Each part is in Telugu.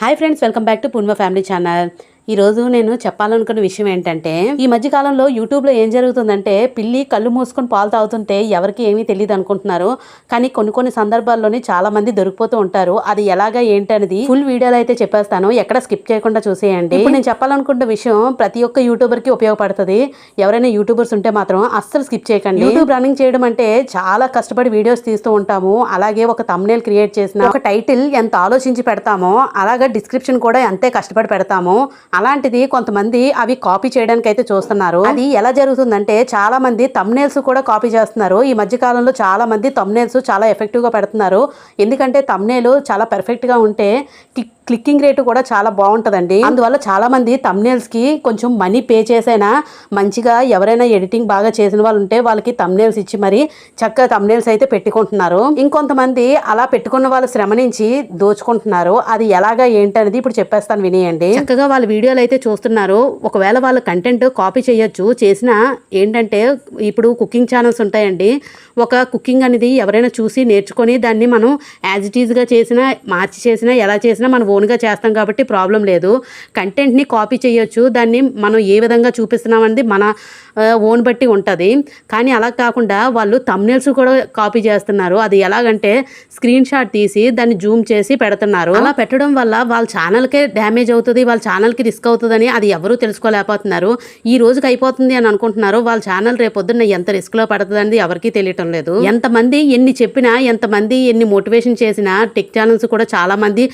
Hi friends welcome back to Purna family channel ఈరోజు నేను చెప్పాలనుకున్న విషయం ఏంటంటే ఈ మధ్యకాలంలో యూట్యూబ్లో ఏం జరుగుతుందంటే పిల్లి కళ్ళు మూసుకొని పాలు తాగుతుంటే ఎవరికి ఏమీ తెలియదు అనుకుంటున్నారు. కానీ కొన్ని కొన్ని సందర్భాల్లోనే చాలా మంది దొరికిపోతూ ఉంటారు. అది ఎలాగా ఏంటనేది ఫుల్ వీడియోలో అయితే చెప్పేస్తాను. ఎక్కడ స్కిప్ చేయకుండా చూసేయండి. ఇప్పుడు నేను చెప్పాలనుకున్న విషయం ప్రతి ఒక్క యూట్యూబర్కి ఉపయోగపడుతుంది. ఎవరైనా యూట్యూబర్స్ ఉంటే మాత్రం అస్సలు స్కిప్ చేయకండి. యూట్యూబ్ రన్నింగ్ చేయడం అంటే చాలా కష్టపడి వీడియోస్ తీస్తూ ఉంటాము. అలాగే ఒక తమ్నేల్ క్రియేట్ చేసిన ఒక టైటిల్ ఎంత ఆలోచించి పెడతామో అలాగే డిస్క్రిప్షన్ కూడా అంతే కష్టపడి పెడతాము. అలాంటిది కొంతమంది అవి కాపీ చేయడానికి అయితే చూస్తున్నారు. అది ఎలా జరుగుతుందంటే చాలా మంది తమ్నేల్స్ కూడా కాపీ చేస్తున్నారు. ఈ మధ్య కాలంలో చాలా మంది తమ్నేల్స్ చాలా ఎఫెక్టివ్గా పెడుతున్నారు. ఎందుకంటే తమ్నేలు చాలా పర్ఫెక్ట్గా ఉంటే క్లిక్ క్లిక్కింగ్ రేటు కూడా చాలా బాగుంటుందండి. అందువల్ల చాలా మంది తమ్నేల్స్కి కొంచెం మనీ పే చేసైనా మంచిగా ఎవరైనా ఎడిటింగ్ బాగా చేసిన వాళ్ళు ఉంటే వాళ్ళకి తమ్నేల్స్ ఇచ్చి మరి చక్కగా తమ్నేల్స్ అయితే పెట్టుకుంటున్నారు. ఇంకొంతమంది అలా పెట్టుకున్న వాళ్ళ శ్రమ నుంచి దోచుకుంటున్నారు. అది ఎలాగా ఏంటనేది ఇప్పుడు చెప్పేస్తాను వినేయండి. చక్కగా వాళ్ళ వీడియోలు అయితే చూస్తున్నారు. ఒకవేళ వాళ్ళ కంటెంట్ కాపీ చేయొచ్చు. చేసిన ఏంటంటే ఇప్పుడు కుకింగ్ ఛానల్స్ ఉంటాయండి. ఒక కుకింగ్ అనేది ఎవరైనా చూసి నేర్చుకొని దాన్ని మనం యాజ్ ఇట్ ఈజ్గా చేసినా మార్చి చేసినా ఎలా చేసినా మనం ఓన్గా చేస్తాం కాబట్టి ప్రాబ్లం లేదు. కంటెంట్ని కాపీ చేయొచ్చు. దాన్ని మనం ఏ విధంగా చూపిస్తున్నామనేది మన ఓన్ బట్టి ఉంటుంది. కానీ అలా కాకుండా వాళ్ళు తమ్నేల్స్ కూడా కాపీ చేస్తున్నారు. అది ఎలాగంటే స్క్రీన్ షాట్ తీసి దాన్ని జూమ్ చేసి పెడుతున్నారు. అలా పెట్టడం వల్ల వాళ్ళ ఛానల్కే డ్యామేజ్ అవుతుంది వాళ్ళ ఛానల్కి రిస్క్ అవుతుందని అది ఎవరూ తెలుసుకోలేకపోతున్నారు. ఈ రోజుకి అయిపోతుంది అని అనుకుంటున్నారు. వాళ్ళ ఛానల్ రేపొద్దున్న ఎంత రిస్క్లో పడుతుంది అనేది ఎవరికీ తెలియటం లేదు. ఎంతమంది ఎన్ని చెప్పినా ఎంతమంది ఎన్ని మోటివేషన్ చేసినా టెక్ ఛానల్స్ కూడా చాలా మంది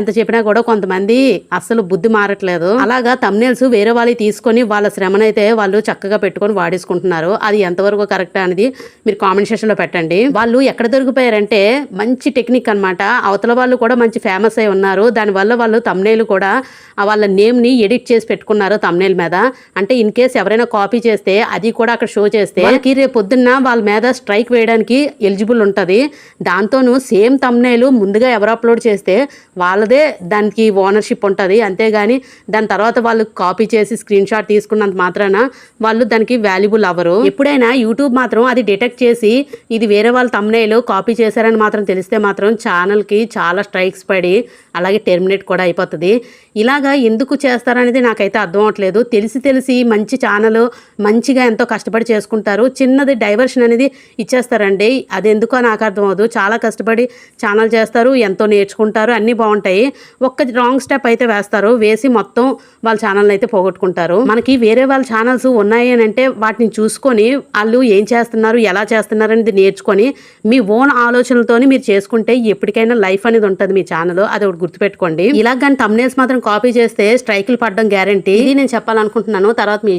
ఎంత చెప్పినా కూడా కొంతమంది అస్సలు బుద్ధి మారట్లేదు. అలాగా తమ్నేల్స్ వేరే వాళ్ళు తీసుకొని వాళ్ళ శ్రమనైతే వాళ్ళు చక్కగా పెట్టుకొని వాడేసుకుంటున్నారు. అది ఎంతవరకు కరెక్ట్ అనేది మీరు కామెంట్ సెక్షన్లో పెట్టండి. వాళ్ళు ఎక్కడ దొరికిపోయారంటే మంచి టెక్నిక్ అన్నమాట. అవతల వాళ్ళు కూడా మంచి ఫేమస్ అయి ఉన్నారు. దానివల్ల వాళ్ళు తమ్నేలు కూడా వాళ్ళ నేమ్ని ఎడిట్ చేసి పెట్టుకున్నారు తమ్నేల్ మీద. అంటే ఇన్ కేస్ ఎవరైనా కాపీ చేస్తే అది కూడా అక్కడ షో చేస్తే వాళ్ళకి రేపు పొద్దున్న వాళ్ళ మీద స్ట్రైక్ వేయడానికి ఎలిజిబుల్ ఉంటుంది. దాంతోనూ సేమ్ తమ్నేలు ముందుగా ఎవరు అప్లోడ్ చేస్తే వాళ్ళదే దానికి ఓనర్షిప్ ఉంటుంది. అంతేగాని దాని తర్వాత వాళ్ళు కాపీ చేసి స్క్రీన్ షాట్ తీసుకున్నంత మాత్రాన వాళ్ళు దానికి వాల్యుబుల్ అవ్వరు. ఎప్పుడైనా యూట్యూబ్ మాత్రం అది డిటెక్ట్ చేసి ఇది వేరే వాళ్ళ తమ్నేలు కాపీ చేశారని మాత్రం తెలిస్తే మాత్రం ఛానల్కి చాలా స్ట్రైక్స్ పడి అలాగే టెర్మినేట్ కూడా అయిపోతుంది. ఇలాగా ఎందుకు చేస్తారనేది నాకైతే అర్థం అవట్లేదు. తెలిసి తెలిసి మంచి ఛానల్ మంచిగా ఎంతో కష్టపడి చేసుకుంటారు. చిన్నది డైవర్షన్ అనేది ఇచ్చేస్తారండి. అది ఎందుకో నాకు అర్థం అవ్వదు చాలా కష్టపడి ఛానల్ చేస్తారు. ఎంతో నేర్చుకుంటారు. అన్నీ బాగుంటాయి. ఒక్క రాంగ్ స్టెప్ అయితే వేస్తారు. వేసి మొత్తం వాళ్ళ ఛానల్ అయితే పోగొట్టుకుంటారు. మనకి వేరే వాళ్ళ ఛానల్స్ ఉన్నాయి అని అంటే వాటిని చూసుకొని వాళ్ళు ఏం చేస్తున్నారు ఎలా చేస్తున్నారు అనేది నేర్చుకొని మీ ఓన్ ఆలోచనలతోని మీరు చేసుకుంటే ఎప్పటికైనా లైఫ్ అనేది ఉంటుంది మీ ఛానల్ అది ఒకటి గుర్తుపెట్టుకోండి. ఇలా కానీ తమ్నేల్స్ మాత్రం కాపీ చేస్తే స్ట్రైకులు పడడం గ్యారంటీ ఇది నేను చెప్పాలనుకుంటున్నాను. తర్వాత మీ